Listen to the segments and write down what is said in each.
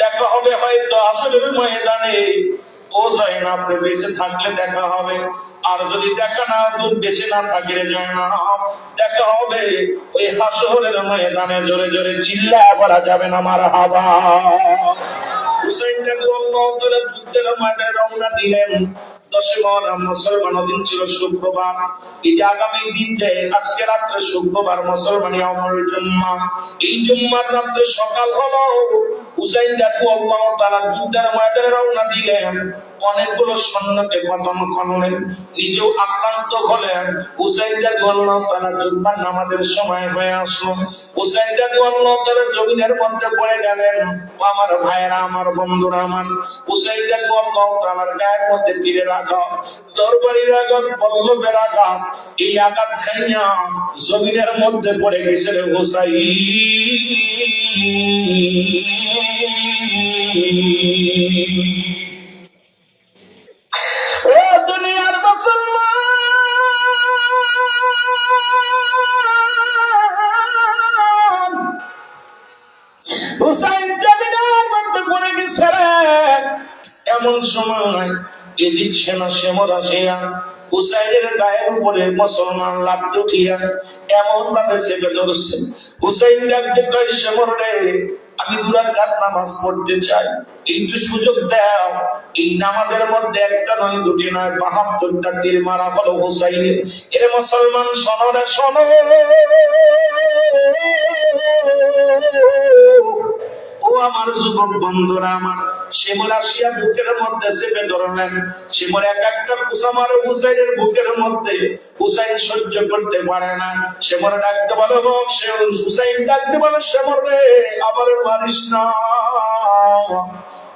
দেখা হবে হয়তো আসলের ময়দানে। ও জয়নাব বেঁচে থাকলে দেখা হবে। আর যদি দেখা না বেঁচে না থাকে রে জয়নাব দেখা হবে, ওই হাসরের ময়দানে জোরে জোরে চিল্লা করা যাবে না আমার হাবা। হুসাইন রাদিয়াল্লাহু তাআলা যুদ্ধের মাঠে রওনা দিলেন। দশে মহরম মুসলমান দিন ছিল শুক্রবার। এই আগামী দিন আজকে রাত্রে শুক্রবার মুসলমানি অমর জুম্মা। এই জুম্মার রাত্রে সকাল হলো। হুসাইন রাকু আল্লাহ তারা যুদ্ধের ময়দানে রওনা দিলেন। অনেকগুলো সৈন্যকে খতম করলেন। নিজেও আক্রান্ত হলেন। রাকু আল্লাহ তারা জুম্মার নামাজের সময় হয়ে আসলো। রাকু আল্লাহ তারা জমিনের মধ্যে পড়ে গেলেন। আমার ভাইয়েরা, আমার বন্ধুরা, আমার রাকু আল্লাহ তাআলার গায়ের মধ্যে তীরে রাখা তরবারির আঘাত পল্লবের আঘাত এই আঘাত খাইয়া জমিনের মধ্যে পড়ে গেছে রে হুসাইন ও সময় এদিক সেনা সেমর আসিয়া হুসাইনের গায়ের উপরে মুসলমান লাভ উঠিয়া এমন ভাবে চেপে ধরছে হুসাইন ডাকতে কয় সেমর রে, আমি দুরাকাত নামাজ পড়তে চাই। একটু সুযোগ দাও। এই নামাজের মধ্যে একটা নয়, দুটি নয়, বাহাত্তরটা তীর মারা হলো হুসাইনের এর মুসলমান, শোনো রে, শোনো। আমার যুবক বন্ধুরা আমার, শিমুল আসিয়া বুকের মধ্যে চেপে ধরলেন। শিমুল এক একটা কুসামার হুসাইনের বুকের মধ্যে হুসাইন সহ্য করতে পারে না। শিমুল ডাকতে বলো সে হুসাইন ডাকতে বলো, শিমুল রে, আমার মারিস না।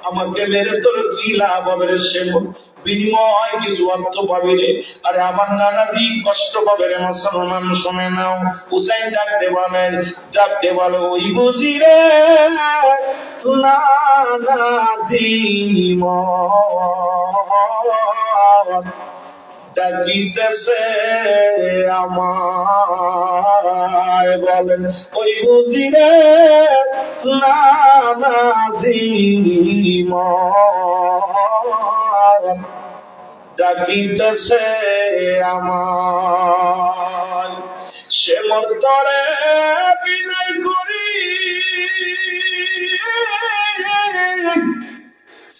আমাকে মেরে তোর কি লাভ হবে রে সে বিনিময় কিছু অর্থ পাবি রে। আরে আমার নানাজি কষ্ট পাবে রে, মুসলমান শুনে নাও। হুসাইন ডাকতে বলেন ডাকতে বলো, ওই বুঝি রে নানাজি মন ডাকিতেছে আমায় বলেন, ওই বুঝি রে নানাজি মন। ডাকিতেছে আমার সে মন্তরে বিনয় করি।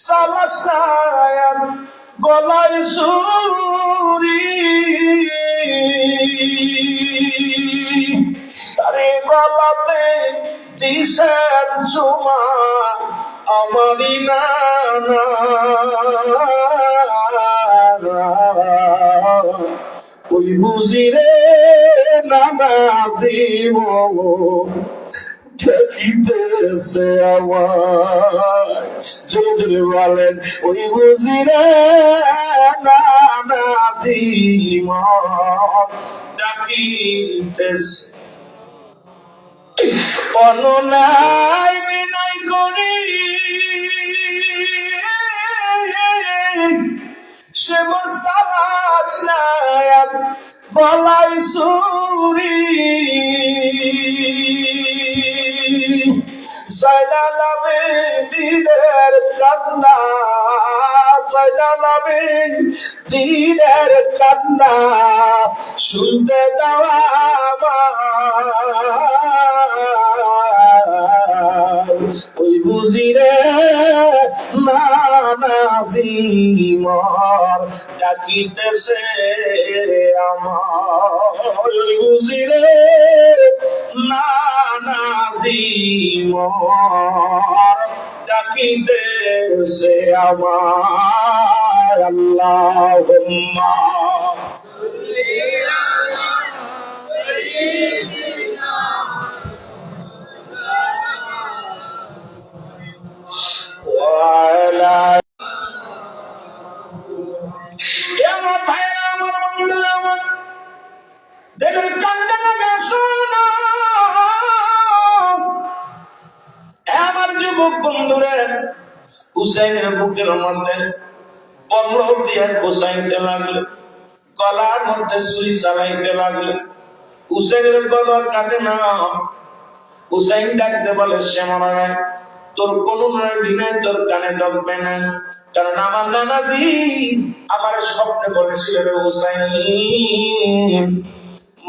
সালাসায়ান গলায় সুরি। আরে গলাতে দিশের চুমা আমারই নানা। ওই বুঝিরে নানা জীব দেখিতেছে আমার জোরে বলেন ওই বুঝিরে নানা জীব দেখিতেছে অনুনাই বিনয় করি সে মশালাচ নায়াক বলাই সুরি জয়নালামে দিনের কান্না জয়নালামে দিনের কান্না, শুনতে দেওয়া। ওই বুঝিরে নানাজি মর ডাকিতেছে আমার বুঝিরে নানাজি মর ডাকিতেছে আমার আল্লাহ হুসাইনের বুকের মধ্যে পল্লব দিয়ে গোসাইতে লাগলে। গলার মধ্যে সুই চালাইতে লাগলে। হুসেনের গলা কাটে না। হুসাইন ডাকতে বলে শ্যামরা তোর কোন বিনয় তোর কানে ঢকবে না। কারণ আমার নানাজি আমার স্বপ্নে বলেছিল রে হুসাইন,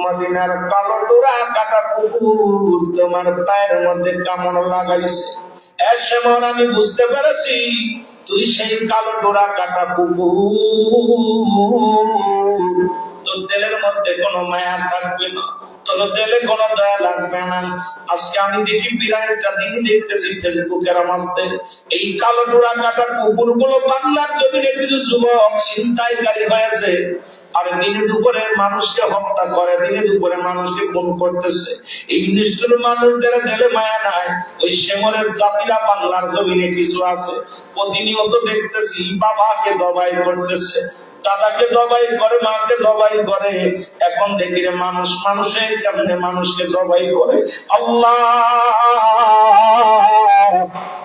মদিনার কালো ডোরা কাটা কুকুর তোমার পায়ের মধ্যে কামড় লাগাইছে। আমি বুঝতে পেরেছি, তুই সেই কালো ডোরা কাটা কুকুর। তোর তেলের মধ্যে কোনো মায়া থাকবে না, তোর তেলে কোনো দয়া লাগবে না। আজকে আমি দেখি বিরাটটা দিন দেখতেছি ফেসবুকের মধ্যে। এই কালো ডোরা কাটা কুকুরগুলো বাংলার জমিনে কিছু যুবক ছিনতাইকারী হয়েছে। আর দিনে দুপুরে মানুষকে হত্যা করে দিনে দুপুরে মানুষকে খুন করতেছে। এই নিষ্ঠুর মানুষদের দেলে মায়া নাই। ওই শ্যামলের জাতিরা বাংলার জমিনে কিছু আছে। প্রতিনিয়ত দেখতেছি, বাবাকে দবাই করতেছে, দাদাকে জবাই করে, মাকে জবাই করে। এখন দেখি রে মানুষ মানুষের কেমনে মানুষকে জবাই করে? আল্লাহ!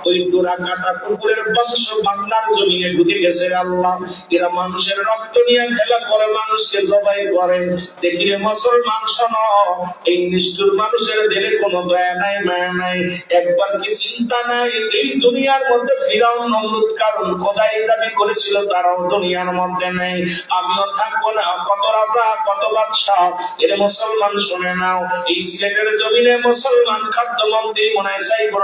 ওই দোরা কাটা কুকুরের বংশ বাংলার জমিনে ঢুকে গেছে আল্লাহ। এরা মানুষের রক্ত নিয়ে খেলা করে, মানুষকে জবাই করে। দেখি রে মুসলমান শোনো, এই নিষ্ঠুর মানুষের কোনো দয়া নাই, মায়া নাই। একবার কি চিন্তা নাই? এই দুনিয়ার মধ্যে ফিরাও নমরুদ কারণ খোদাই দাবি করেছিল, তারাও দুনিয়ার মধ্যে নেই। আমিও থাকব না, কত রাজা, কত বাদশাহ, এর মুসলমান শুনে নাও। এই সিলেটের জমিনে মুসলমান খাদ্যমন্ত্রী মনে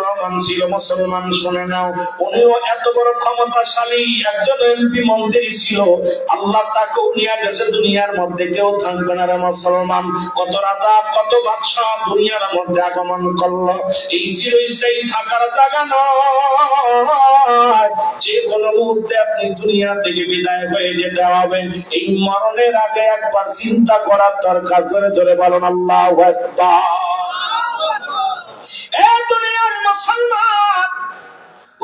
রহমান ছিল মুসলমান শুনে নাও। উনিও এত বড় ক্ষমতাশালী, একজন এমপি মন্ত্রী ছিল। আল্লাহ তাকেও নিয়ে গেছে দুনিয়ার মধ্যে কেউ থাকবে না রে মুসলমান। কত রাজা, কত বাদশাহ দুনিয়ার মধ্যে আগমন করল। এই চিরস্থায়ী থাকার জায়গা নয়। যে কোনো মুহূর্তে আপনি দুনিয়া থেকে বিদায় হয়ে যেতে হবে। এই মরণের আগে একবার চিন্তা করার দরকার। জোরে জোরে বলুন, আল্লাহ এ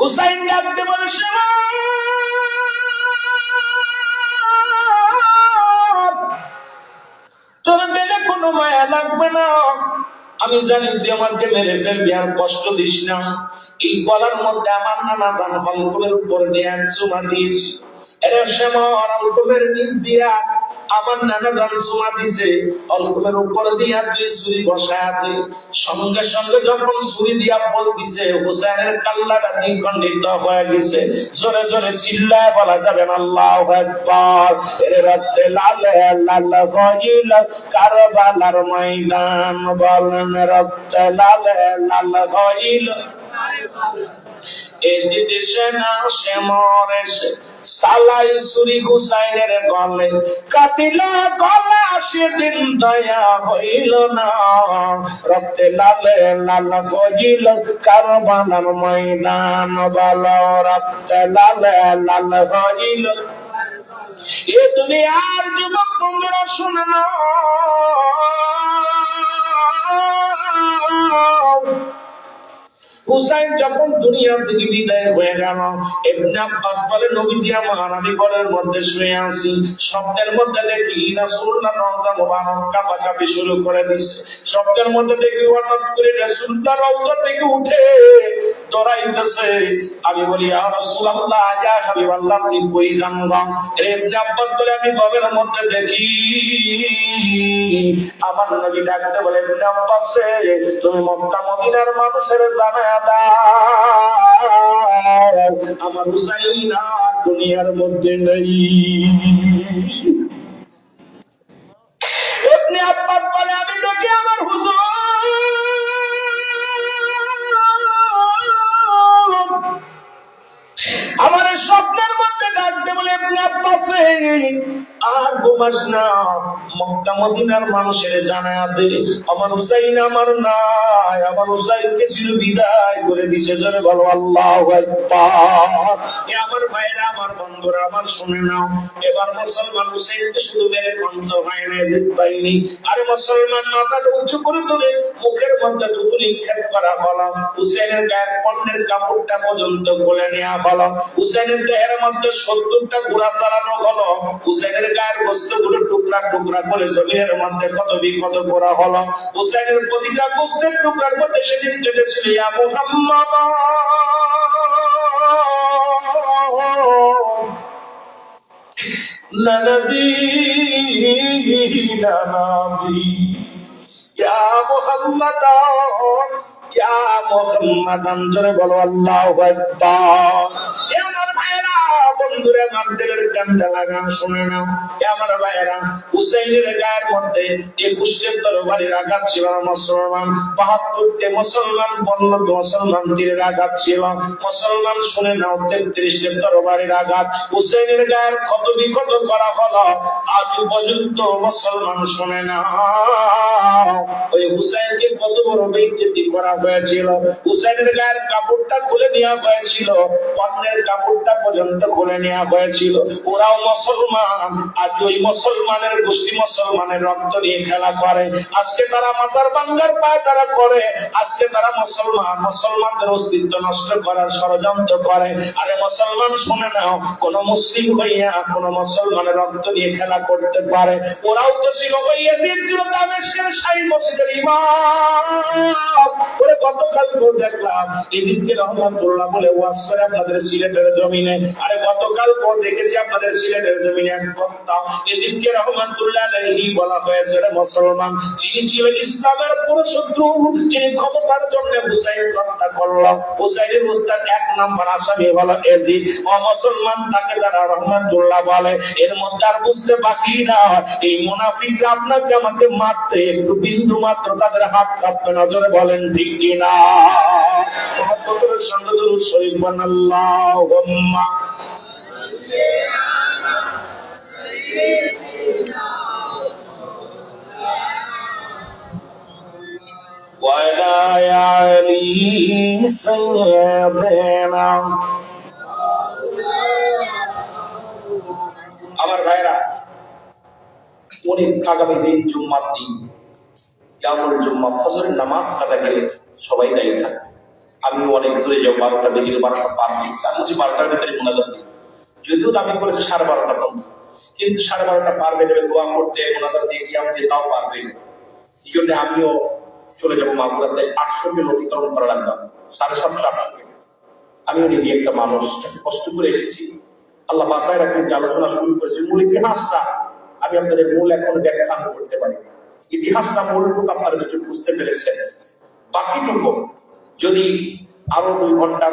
হুসাইন ডাকতে বলে তোর দিলে কোনো মায়া লাগবে না। আমি জানি তুই আমাকে মেরে ফেলবি কষ্ট দিস না। এই গলার মধ্যে আমার নানা গান হলকমের উপর নিয়ে চুমা দিয়েছি এরে শ্যামর অল্পমের নিচ দিয়া আমার নানা চুমা দিছে অল্পমের উপর দিয়া তুই ছুরি বসায় দে। সঙ্গে সঙ্গে যখন ছুরি দিয়া বল দিছে, হুসাইনের কাল্লাটা দ্বিখণ্ডিত হয়ে গেছে। জোরে জোরে চিল্লায় বলা যাবে আল্লাহ একবার এর লালে লাল কারবালার ময়দান বলেন রক্তে লালে লাল হইল। এই যে দেশে না, সে মরে সে সালাই সুরি হুসাইনের গলে কাটিলা গলা, সেদিন দয়া হইল না। রক্তে লালে লাল গজিল কারবালার ময়দান বল, রক্তে লালে লাল গজিল এ দুনিয়ার যুবক তোমরা শুনে নাও। হুসাইন যখন দুনিয়া থেকে বিদায় হয়ে গেল আব্বাস বলে নবীজি আমি ঘরের মধ্যে শুয়ে আছি। স্বপ্নের মধ্যে দেখি মুবারক শুরু করে মধ্যে দেখি হঠাৎ করে থেকে উঠে দৌড়াইতেছে। আমি বলি আপনি কই ইবনে আব্বাস বলে, আমি ঘরের মধ্যে দেখি। আমার নবী ডাকতে বলে, ইবনে আব্বাস তুমি মক্কা, মদিনার মানুষের জানা দাও আমার হুসাইন দুনিয়ার মধ্যে নেই। বলে, আমি দেখি আমার স্বপ্নের মধ্যে ডাকতে বলে, ইবনে আব্বাস আর না। মক্কা মদিনার মানুষের জানা দে আমার হুসাইন আমার নাই, আমার হুসাইনকে ছিল বিদায় করে দিছে, জোরে বলো, আল্লাহ আমার ভাইরা, আমার বন্ধুরা, আমার শুনে নাও। এবার মুসলমান হুসাইনকে শুধু মেরে কন্ত হয় না জিত পাইনি। আর মুসলমান উঁচু করে তুলে, মুখের মধ্যে টুকু নিক্ষেপ করা হলো হুসেনের গায়ের পণ্যের কাপড়টা পর্যন্ত খুলে নেওয়া হলো হুসেনের দেহের মধ্যে সত্তরটা গুড়া চালানো হলো হুসেনের বিলার গোস্তগুলো টুকরা টুকরা করে জমিনের মধ্যে কত বিগত করা হলো। হুসাইনের প্রতিটা গোস্তের টুকরার মধ্যে সেদিন কেটেছিল মুহাম্মদ। ইয়া মুহাম্মদ বলো আল্লাহ বন্ধুরে আমার হুসাইনের গায়ের মধ্যে একুশটে তরবারির আঘাত ছিল মুসলমান। মুসলমান, পনেরোটি মুসলমান তীরের আঘাত ছিল। মুসলমান শুনে তরবারির আঘাত। গায়ের ক্ষত বিক্ষত করা হলো, আজ পর্যন্ত মুসলমান শুনে না ওই কত বড় করা হয়েছিল। গায়ের কাপড়টা খুলে নেওয়া হয়েছিল, অন্যের কাপড়টা পর্যন্ত খুলে নেওয়া হয়েছিল। ওরাও মুসলমান। আজ ওই মুসলমানের গোষ্ঠী মুসলমানের রক্ত নিয়ে খেলা করে। আজকে তারা মাজার বাঙ্গার পায় তারা করে আজকে তারা মুসলমান। মুসলমানদের অস্তিত্ব নষ্ট করার ষড়যন্ত্র করে। আরে মুসলমান, শুনে নাও, কোন মুসলিম হইয়া কোন মুসলমানের রক্ত নিয়ে খেলা করতে পারে। ওরাও তো ছিল ওই এজিদ ছিল শাহী মসজিদের ইমাম। ওরে গতকাল দেখলাম রহমাতুল্লাহ বলে ওয়াজ করে আপনাদের সিলেটের জমিনে। আরে গতকাল গতকালকে দেখেছি আপনাদের সিলেটের জমিনে এক বক্তা এজিবকে রহমাতুল্লাহ আলাইহি বলা হয়েছে মুসলমান, যিনি ছিল ইসলামের পুরো শত্রু যিনি ক্ষমতার জন্য হুসাইন হত্যা করল, হুসাইনের হত্যার এক নাম্বার আসামি হলো এজিব ও মুসলমান তাকে যারা রহমাতুল্লাহ বলে, এর মধ্যে আর বুঝতে বাকি না। এই মুনাফিকরা আপনাকে আমাকে মারতে একটু বিন্দু মাত্র তাদের হাত কাঁপবে, নজরে বলেন ঠিক কিনা? সঙ্গে শরীফ বানাল্লাহ আমার ভাইরা, অনেক আগামী দিন জুম্মার দিন, ইয়ামুল জুম্মা ফজরের নামাজ কাজা গেলে সবাই থাকে আমি অনেক দূরে যাব, বারোটা বেজে বারোটা পার হয়েছে আমি বারোটার ভিতরে যদিও দাবি করেছে সাড়ে বারোটা পর্যন্ত। কিন্তু সাড়ে বারোটা পার হয়ে যাবে দোয়া করতে মোনাজাত দিয়ে আমাদের তাও পার হয়ে এই জন্য আমিও চলে যাব মাগুরাতে। আটশো কে অতিক্রম করা লাগলাম সাড়ে সাতশো আটশো কে আমিও নিজে একটা মানুষ। কষ্ট করে এসেছি। আল্লাহ বাসায় রাখেন, যে আলোচনা শুরু করেছি, মূল ইতিহাসটা আমি আপনাদের মূল এখন ব্যাখ্যা করতে পারি। ইতিহাসটা মূলটুকু আপনারা যদি বুঝতে পেরেছেন। বাকিটুকু যদি আরও দুই ঘণ্টা